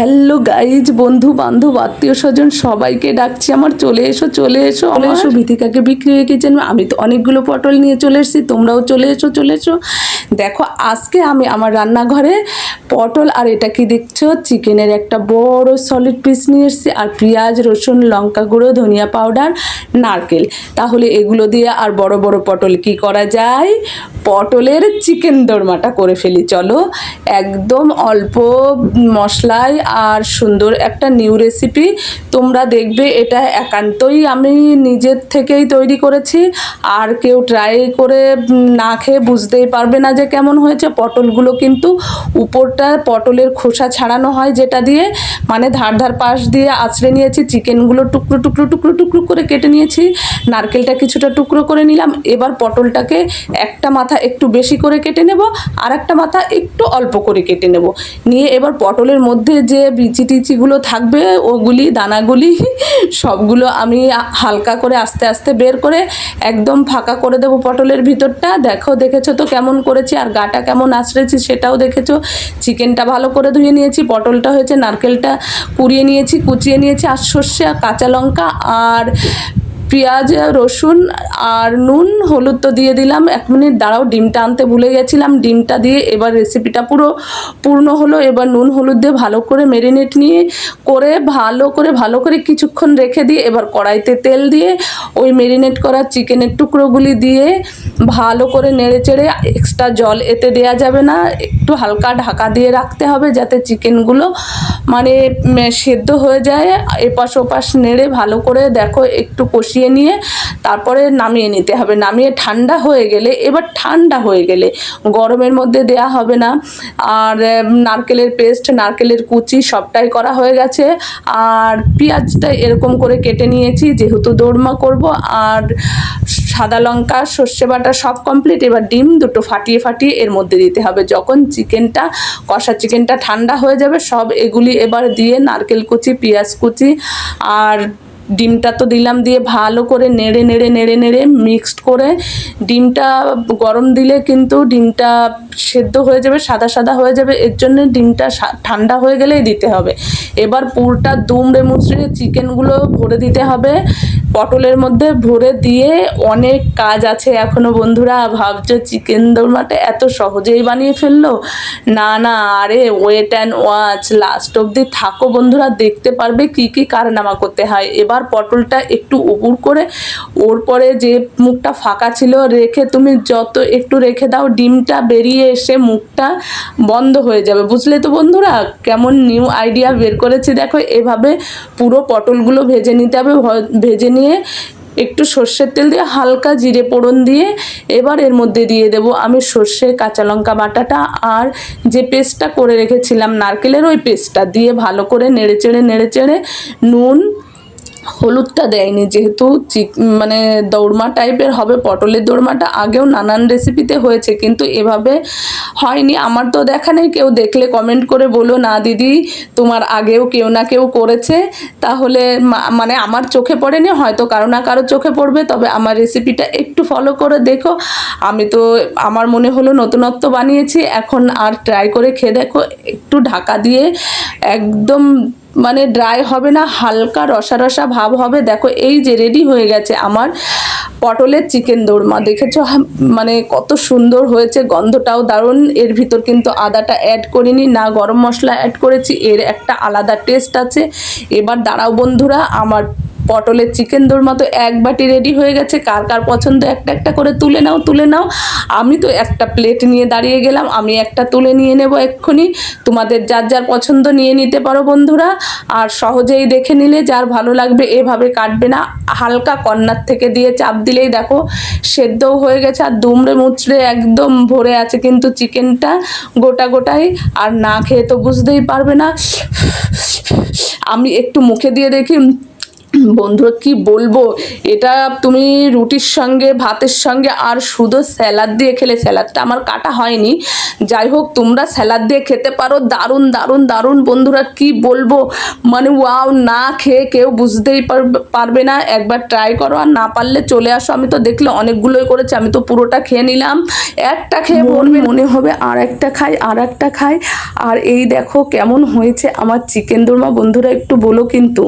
Hello guys বন্ধু বান্ধব আত্মীয় স্বজন সবাইকে ডাকছি। আমার চলে এসো চলে এসো। চলে এসো ভীতিকাকে বিক্রি হয়ে গেছেন আমি তো অনেকগুলো পটল নিয়ে চলে এসেছি। তোমরাও চলে এসো চলে এসো। দেখো আজকে আমি আমার রান্নাঘরে পটল আর এটা কি দেখছ? চিকেনের একটা বড় সলিড পিস নিয়ে এসেছি। আর পেঁয়াজ রসুন লঙ্কা গুঁড়ো ধনিয়া পাউডার নারকেল। তাহলে এগুলো দিয়ে আর বড় বড় পটল কি করা যায়? পটলের চিকেন দোরমাটা করে ফেলি। চলো একদম অল্প মশলায় আর সুন্দর একটা নিউ রেসিপি তোমরা দেখবে এটা একান্তই আমি নিজের থেকেই তৈরি করেছি। আর কেউ ট্রাই করে না খেয়ে বুঝতেই পারবে না যে কেমন হয়েছে। পটলগুলো কিন্তু উপরটা পটলের খোসা ছাড়ানো হয় যেটা দিয়ে। মানে ধার ধার পাশ দিয়ে আঁচড়ে নিয়েছি। চিকেনগুলো টুকরো টুকরো টুকরো টুকরো করে কেটে নিয়েছি। নারকেলটা কিছুটা টুকরো করে নিলাম। এবার পটলটাকে একটা মাথা একটু বেশি করে কেটে নেব। আর একটা মাথা একটু অল্প করে কেটে নেব। নিয়ে এবার পটলের মধ্যে যে বিচি টিচিগুলো থাকবে, ওগুলি, দানাগুলি, সবগুলো আমি হালকা করে আস্তে আস্তে বের করে একদম ফাঁকা করে দেবো পটলের ভিতরটা। দেখো, দেখেছ তো কেমন করেছি, আর গাটা কেমন আঁচড়েছি সেটাও দেখেছ। চিকেনটা ভালো করে ধুয়ে নিয়েছি, পটলটা হয়েছে, নারকেলটা কুড়িয়ে নিয়েছি, কুচিয়ে নিয়েছি, আর সর্ষে আর কাঁচা লঙ্কা, আর পেঁয়াজ, রসুন আর নুন, হলুদ তো দিয়ে দিলাম। এক মিনিট দাঁড়াও, ডিমটা আনতে ভুলে গেছিলাম। ডিমটা দিয়ে এবার রেসিপিটা পুরো পূর্ণ হলো। এবার নুন, হলুদ দিয়ে ভালো করে মেরিনেট নিয়ে করে ভালো করে ভালো করে কিছুক্ষণ রেখে দিয়ে এবার কড়াইতে তেল দিয়ে ওই মেরিনেট করা চিকেনের টুকরোগুলি দিয়ে ভালো করে নেড়ে চেড়ে এক্সট্রা জল এতে দেয়া যাবে না। একটু হালকা ঢাকা দিয়ে রাখতে হবে যাতে চিকেনগুলো মানে সেদ্ধ হয়ে যায়। এপাশ ওপাশ নেড়ে ভালো করে দেখো একটু কষিয়ে নিয়ে তারপরে নামিয়ে নিতে হবে। নামিয়ে ঠান্ডা হয়ে গেলে, এবার ঠান্ডা হয়ে গেলে গরমের মধ্যে দেয়া হবে না। আর নারকেলের পেস্ট, নারকেলের কুচি সবটাই করা হয়ে গেছে। আর পেঁয়াজটা এরকম করে কেটে নিয়েছি, যেহেতু দোরমা করব। আর সাদা লঙ্কা, সর্ষে বাটা সব কমপ্লিট এবার ডিম দুটো ফাটিয়ে ফাটিয়ে এর মধ্যে দিতে হবে। যখন চিকেনটা, কষা চিকেনটা ঠান্ডা হয়ে যাবে, সব এগুলি এবার দিয়ে নারকেল কুচি, পেঁয়াজ কুচি আর ডিমটা তো দিলাম দিয়ে ভালো করে নেড়ে নেড়ে নেড়ে নেড়ে মিক্সড করে ডিমটা গরম দিলে কিন্তু ডিমটা সেদ্ধ হয়ে যাবে, সাদা সাদা হয়ে যাবে। এর জন্য ডিমটা ঠান্ডা হয়ে গেলেই দিতে হবে। এবার পুরটা দুমড়ে মুচড়ে চিকেনগুলো ভরে দিতে হবে। পটলের মধ্যে ভরে দিয়ে অনেক কাজ আছে এখনও বন্ধুরা। ভাবছ চিকেন দোরমাটা এত সহজেই বানিয়ে ফেলল? না না, আরে ওয়েট অ্যান্ড ওয়াচ লাস্ট অবধি থাকো বন্ধুরা, দেখতে পারবে কি কি কারনামা করতে হয়। এবার পটলটা একটু উপুর করে, ওর পরে যে মুখটা ফাঁকা ছিল, রেখে তুমি যত একটু রেখে দাও, ডিমটা বেরিয়ে এসে মুখটা বন্ধ হয়ে যাবে। বুঝলে তো বন্ধুরা? কেমন নিউ আইডিয়া বের করেছি। দেখো, এভাবে পুরো পটলগুলো ভেজে নিতে হবে। ভেজে নিয়ে একটু সর্ষের তেল দিয়ে হালকা জিরে পোড়ন দিয়ে এবার এর মধ্যে দিয়ে দেব আমি সর্ষে, কাঁচা লঙ্কা বাটাটা আর যে পেস্টটা করে রেখেছিলাম নারকেলের ওই পেস্টটা দিয়ে ভালো করে নেড়ে চেড়ে নেড়ে চেড়ে নুন হলুদটা দেয়নি যেহেতু চিক মানে দৌড়মা টাইপের হবে, পটলের দৌড়মাটা আগেও নানান রেসিপিতে হয়েছে, কিন্তু এভাবে হয়নি। আমার তো দেখা নেই, কেউ দেখলে কমেন্ট করে বলো, না দিদি, তোমার আগেও কেউ না কেউ করেছে। তাহলে মানে আমার চোখে পড়েনি, হয়তো কারও না কারও চোখে পড়বে, তবে আমার রেসিপিটা একটু ফলো করে দেখো। আমি তো, আমার মনে হলো নতুনত্ব বানিয়েছি, এখন আর ট্রাই করে খেয়ে দেখো, একটু ঢাকা দিয়ে একদম মানে ড্রাই হবে না, হালকা রসা রসা ভাব হবে। দেখো, এই যে রেডি হয়ে গেছে আমার পটলের চিকেন দোরমা দেখেছ? হা- মানে কত সুন্দর হয়েছে, গন্ধটাও দারুণ। এর ভিতর কিন্তু আদাটা অ্যাড করিনি, না গরম মশলা অ্যাড করেছি, এর একটা আলাদা টেস্ট আছে। এবার দাঁড়াও বন্ধুরা, আমার পটলের চিকেন দোরমা তো এক বাটি রেডি হয়ে গেছে। কার কার পছন্দ, একটা একটা করে তুলে নাও তুলে নাও। আমি তো একটা প্লেট নিয়ে দাঁড়িয়ে গেলাম, আমি একটা তুলে নিয়ে নেব এক্ষুনি। তোমাদের যার যার পছন্দ নিয়ে নিতে পারো বন্ধুরা। আর সহজেই দেখে নিলে, যার ভালো লাগবে এভাবে কাটবে না। হালকা কর্নার থেকে দিয়ে চাপ দিলেই দেখো, সেদ্ধও হয়ে গেছে আর দুমড়ে মুচড়ে একদম ভরে আছে কিন্তু চিকেনটা গোটা গোটাই। আর না খেয়ে তো বুঝতেই পারবে না। আমি একটু মুখে দিয়ে দেখি বন্ধুরা কি বলব? এটা তুমি রুটির সঙ্গে ভাতের সঙ্গে আর শুধু স্যালাড দিয়ে খেলে স্যালাডটা আমার কাটা হয়নি। যাই হোক তোমরা স্যালাড দিয়ে খেতে পারো। দারুণ দারুণ দারুণ। বন্ধুরা কি বলব? মানে ওয়াও না খেয়ে কেউ বুঝতেই পারবে- পারবে না। একবার ট্রাই করো আর না পারলে চলে আসো। আমি তো দেখলে অনেকগুলোই করেছি আমি তো পুরোটা খেয়ে নিলাম। একটা খেয়ে বলবে মনে হবে আর একটা খাই আর একটা খাই। আর এই দেখো কেমন হয়েছে আমার চিকেন দোরমা। বন্ধুরা একটু বলো কিন্তু।